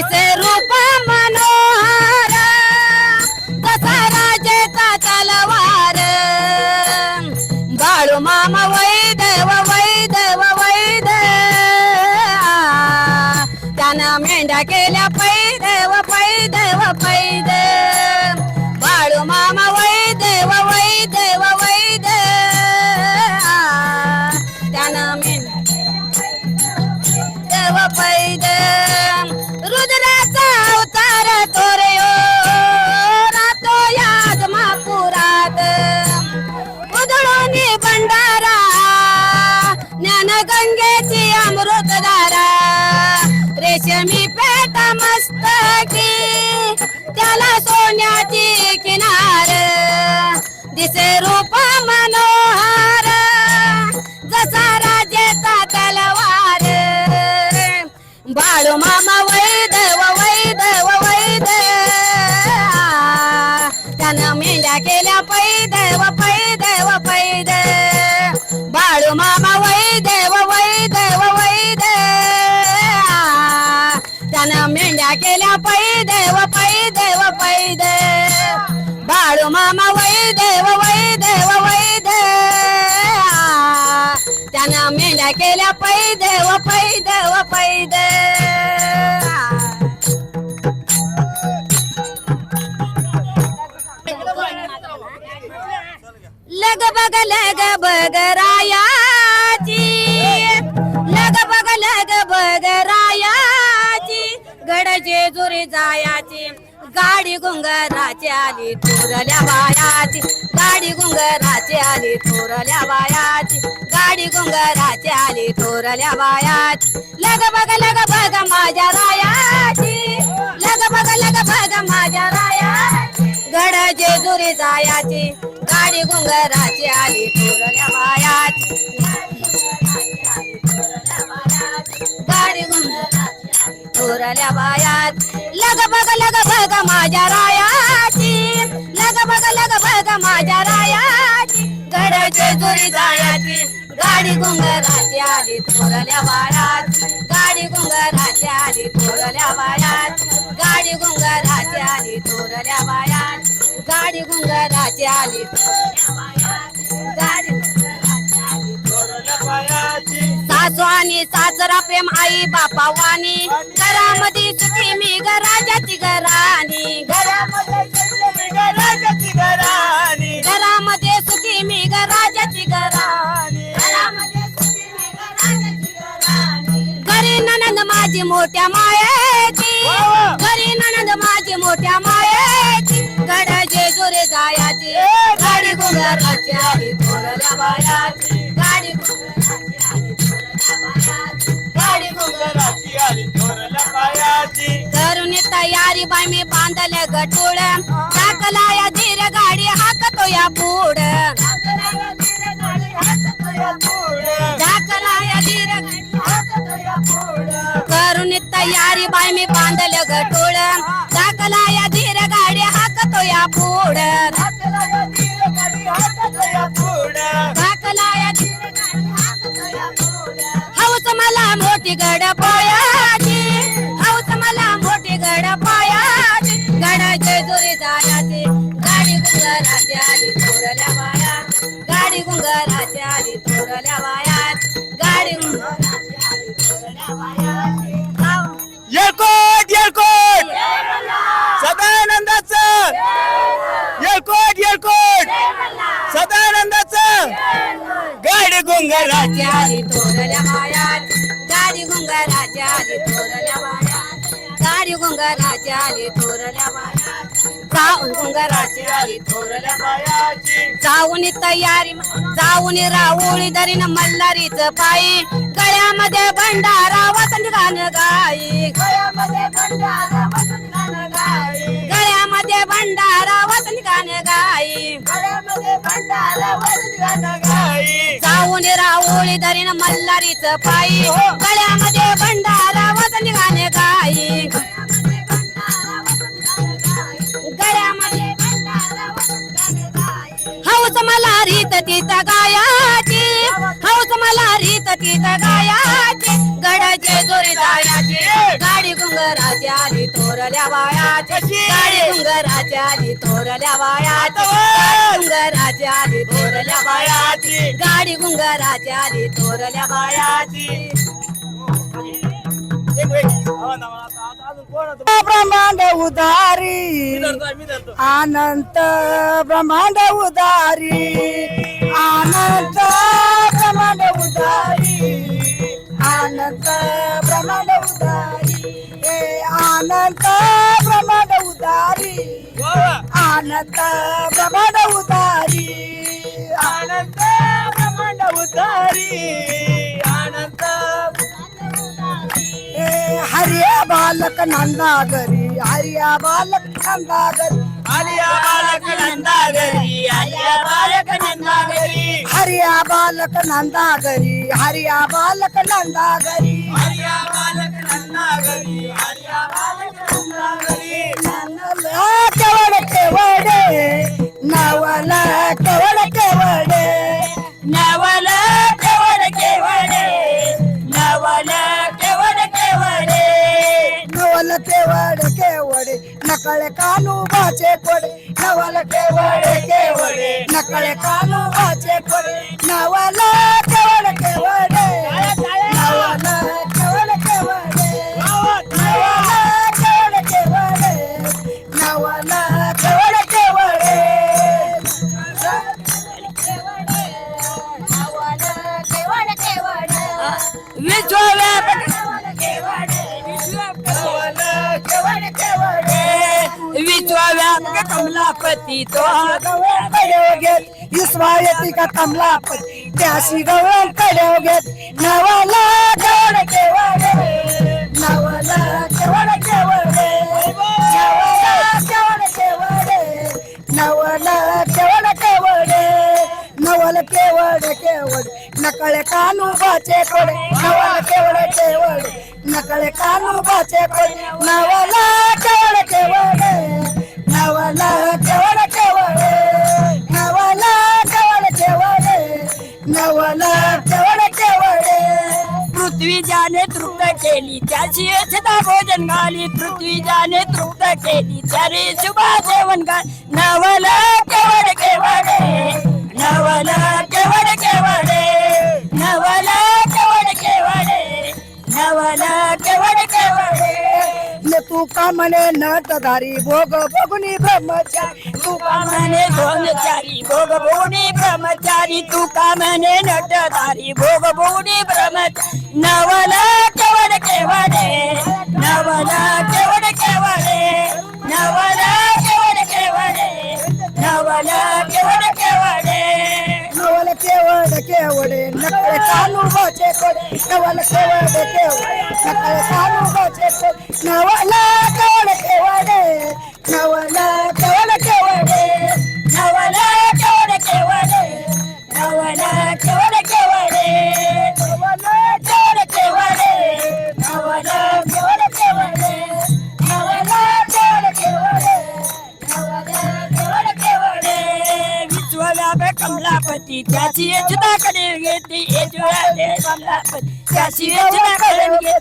दिसे मस्तकी त्याला सोन्याची किनार. दिसे रूप मनोहार जसा राजेचा तलवार. बाळू मामा वय बाळू मामा वैदेव वैदेव वैद. त्यानं मेंढ्या केल्या पैदेव पैदेव पैद. लग बग लग बग रायाची. लग बग लग बग रायाची. गड जेजुरी जायाची. गाडी गुंगराची आली थोरल्या बायाची. गाडी गुंगराची आली थोरल्या बायाची. गाडी गुंगराची आली थोरल्या बायाची. लग बग लग बग माझ्या रायाची. लग बग लग बग माझ्या रायाची. गड जेजुरी जायाची. गाडी गुंगराची आली थोरल्या बायाची. आली बायात. लग बग लग बग माझ्या रायाची. लग बग लग बग माझ्या रायाची. गडाचे जेजुरी जाण्याची गाडी गुंगराची आली थोरल्या बायात. गाडी गुंगराची आली थोरल्या बायात. गाडी गुंगराची आली थोरल्या बायात. गाडी गुंगराची आली थोरल्या बायात. गाडी सासू आणि सासरा प्रेम आई बापा वाणी घरामध्ये सुखी मी घराजाची घराणी. घरामध्ये सुखी मी घराजाची घराणी. घरामध्ये सुखी मी घराजाची घराणी. घरी ननंद माझी मोठ्या मायाची. घरी ननंद माझी मोठ्या मायाची. गड जेजुरी जायाची. गाडी गुंगाराची आली थोरल्या बायाची. गाडी यारी तयारी बाय मी बांधले गटूळ. टाकला या धीर गाडी हाकतो या पुढ टाकला या धीर करून तयारी बाय मी बांधले गटूळ. टाकला या धीर गाडी हाकतो या पुढ टाकला या हौस मला मोठी गड पोया गाडी गुंगराची गुंगराची आली थोरल्या वायात गाडी गुंगराची आली थोरल्या वायात गाडी थोरल्या जाऊन गुंगराची थोरल्या जाऊन तयारी जाऊन राऊळी दरीन मल्हारीच पायी गळ्यामध्ये भंडारा वसंत गाणं गाई. गळ्यामध्ये भंडारा वसंत मध्ये भंडारा वसंत गाणं गाई. गळ्यामध्ये भंडारा वसंत गाणं गाई जाऊन राहुळी दरीन मल्हारीच पायी. हो, गळ्यामध्ये भंडारा वसंत गाणे गाई. मला रीत तीत गायाची. हौस मला रीत तीत गायाची. गडाचे जोरी जायाची गाडी गुंगराची आली थोरल्या बायाची गाडी गुंगराची आली थोरल्या बायाची गाडी गुंगराची आली थोरल्या बायाची गाडी गुंगराची आली थोरल्या बायाची ब्रह्मांड उदारी. अनंत ब्रह्मांड उदारी. अनंत ब्रह्मांड उदारी. अनंत ब्रह्मांड उदारी. ए अनंत ब्रह्मांड उदारी. अनंत ब्रह्मांड उदारी. आनंद ब्रह्मांड आनंद ए हरिया बालक नंदागरी हरिया बालक नंदागरी। आलिया बालक नंदागरी आलिया बालक नंदागरी। हरिया बालक नंदागरी हरिया बालक नंदागरी। बालक नकळे कानू बाचे कोडे नवल केवड केवडे. नकळे कानू बाचे कोडे नवला विश्वायती का आपण त्याशी गवळकडे घेत नवाला गवळ केवळे नवाला केवळ केवळे नवाला केवळ केवळे नवला केवळ नवल केवळ केवळ नकळे कानू बाचे कोडे नवल केवळ केवळ नकळे कानू बाचे कोडे नवला केवळ केवळे नवला पृथ्वी ज्याने तृप्त केली. त्याची सदा भोजन घाली. पृथ्वी ज्याने तृप्त केली. त्याने शुभा जेवण घाल नवल केवड केवडे तुका म्हणे नटधारी भोग भोगुनी ब्रह्मचारी. तुका म्हणे ब्रह्मचारी भोग भोगणी ब्रह्मचारी. तुका म्हणे नटधारी भोग भोगणी ब्रह्मचारी. नवला केवड केवडे नवला केवड केवडे नवला केवड केवडे नवला केवड केवडे नवल केवळ केवळे नकळे कानू बाचे कोडे नवल केवळ केवळे नकळे कानू बाचे कोडे नवल केवळ केवळे नवल केवळ केवळे नवल केवड केवडे नवल त्याची यशदा कडे घेते यशोदे कमलापती त्याची यशदा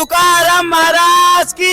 तुकाराम महाराज की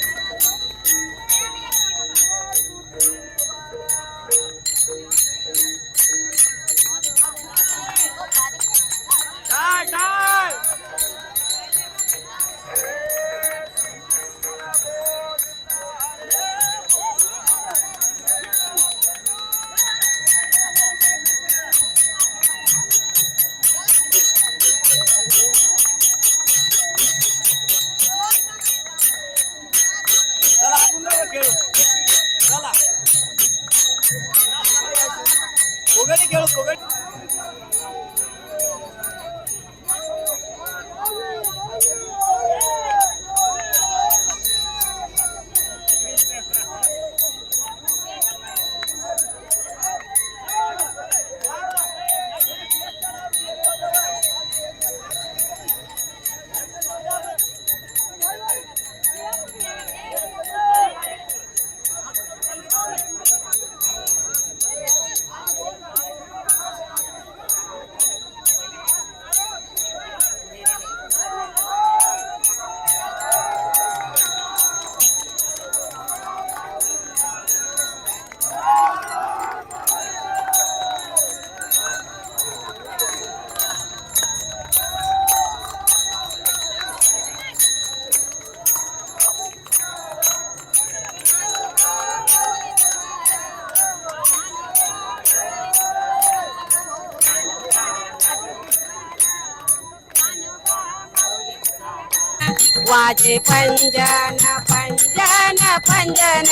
वाजे पंजन पंजन पंजन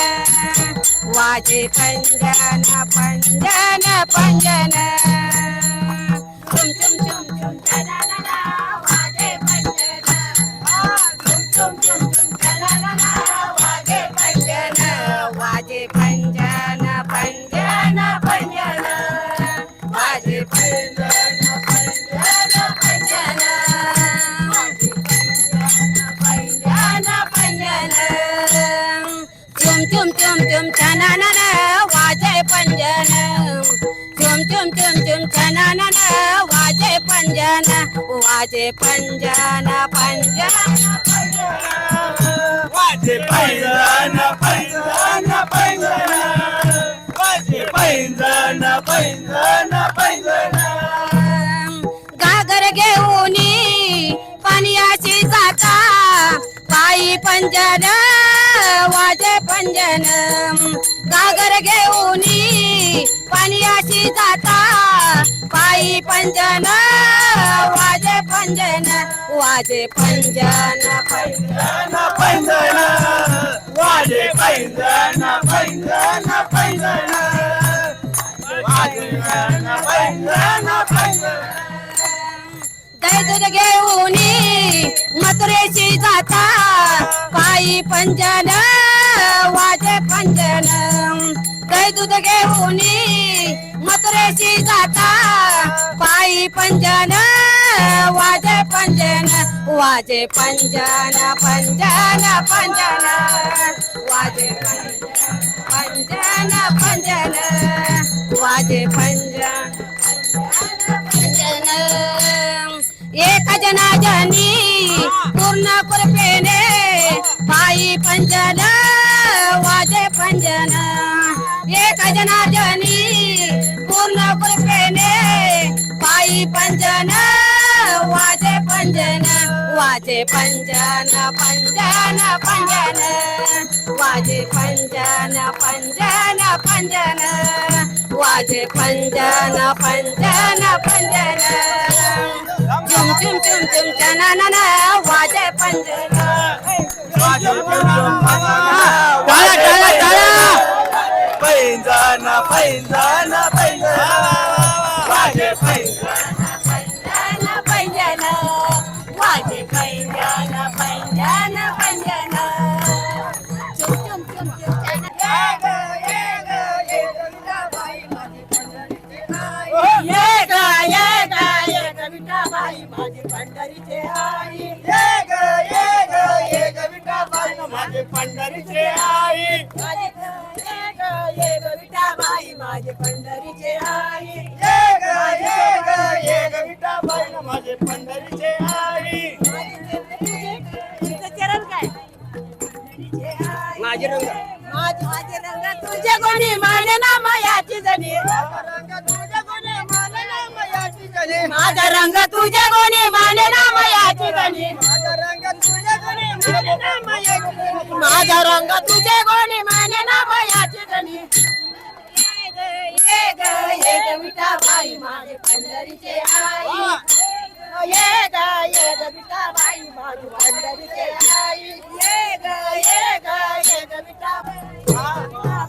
वाजे पंजन पंजन पंजन चुम चुम चुम चुम वाजे पंजन चुम चुम चुम वाजे पंजन वाजे पंजन पंजन वाजे पंजन पंजन वाजे पैंजण पैंजण पैंजण वाजे पैंजण पैंजण पैंजण गागर घेऊनी पाण्याची जाता. पायी पंजन वाजे पंजन गागर घेऊनी पाण्याची जाता. पायी पंजन वाजे पंजन वाजे पंजन पंजन पैंजण वाजे पैंजण पैंजण दही दूध घेऊनी मथुरेशी जाता. पायी पंजन वाजे पंजन दही दूध घेऊनी मथुरेशी जाता. पायी पंजन वाजे पंजन वाजे पंजन पंजन पंजन. वाजे पंजन पंजन वाजे पंजन एक जना जनी पूर्ण कृपेने पायी पंजन पूर्ण कृपेने पायी पंजन वाजे पंजन वाजे पंजन पंजन पंजन वाजे पंजन पंजन पंजन वाजे पंजन पंजन पंजन चुम चुम चुम चुम वाजे पंजन वाजे पंजन पंजन वाजे पंजन पंजन पंजन चुम चुम चुम चुम ये गा ये गा ये कविता बाई माझी पंढरीचे आई। ये ग ये ग ये ग विठाबाई माझे पंढरीचे आई माझे ये ग ये कविता बाई माझी पंढरीचे आई। ये ग ये ग ये ग विठाबाई माझे माझे पंढरीचे आई. माझे रंग. माझे रंग तुझे गुणी माने ना मायाची जणी. रंग तुझे गुणे माने ना मयाची जने माझा रंग तुझे गुणी माने ना मायाची जणी. माझा रंग तुझे गुणे माने ना मयाची जने माझा रंग तुझे गुणी माने ना मायाची जणी. ये ग ये ग विठाबाई माझे पंढरीचे आई. ये ग ये ग विठाबाई माझे पंढरीचे आई. ये ग ये ग ये ग विठाबाई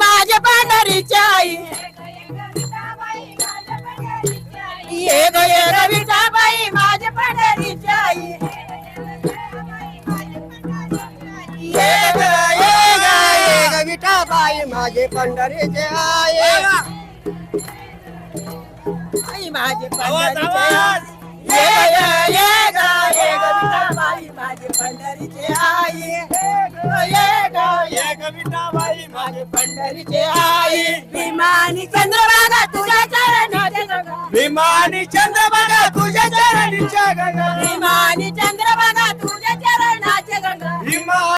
माझ्या पंढरीची आई. ये ग ये ग विठाबाई माझ्या पंढरीची आई ये माझे पंढरीचे आई आई माझे पंढरीचे आवाज. पंढरीचे आई ये गविताबाई माझे पंढरीचे आई विमानी चंद्रभागा तुझ्या चरणाचे विमानी चंद्रभागा तुझ्या चरणीच्या गंगा. विमानी चंद्रभागा तुझ्या चरणाचे गंगा.